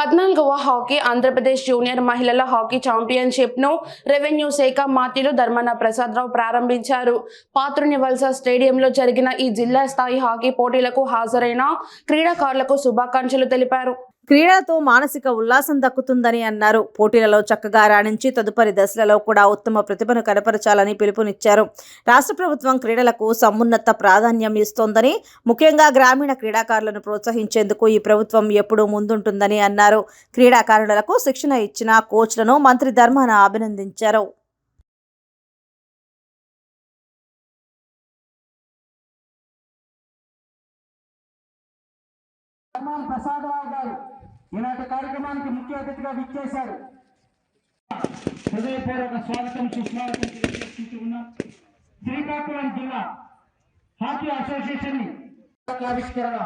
పద్నాలుగవ hockey Andhra Pradesh junior మహిళల hockey ఛాంపియన్షిప్ను రెవెన్యూ శాఖ మాతిలు ధర్మన ప్రసాదరావు ప్రారంభించారు. పాత్రుని వలస స్టేడియంలో జరిగిన ఈ జిల్లా స్థాయి హాకీ పోటీలకు హాజరైన క్రీడాకారులకు శుభాకాంక్షలు తెలిపారు. క్రీడలతో మానసిక ఉల్లాసం దక్కుతుందని అన్నారు. పోటీలలో చక్కగా రాణించి తదుపరి దశలలో కూడా ఉత్తమ ప్రతిభను కనపరచాలని పిలుపునిచ్చారు. రాష్ట్ర ప్రభుత్వం క్రీడలకు సమున్నత ప్రాధాన్యం ఇస్తోందని ముఖ్యంగా గ్రామీణ క్రీడాకారులను ప్రోత్సహించేందుకు ఈ ప్రభుత్వం ఎప్పుడూ ముందుంటుందని అన్నారు. క్రీడాకారులకు శిక్షణ ఇచ్చిన కోచ్లను మంత్రి ధర్మాన అభినందించారు. ప్రసాదరావు గారు ఈనాటి కార్యక్రమానికి ముఖ్య అతిథిగా విచ్చేశారు. హృదయపూర్వక స్వాగతం సుస్వాగతం తెలియజేసుకుంటూ ఉన్నాం. శ్రీకాకుళం జిల్లా హాకీ అసోసియేషన్ ఆవిష్కరణ.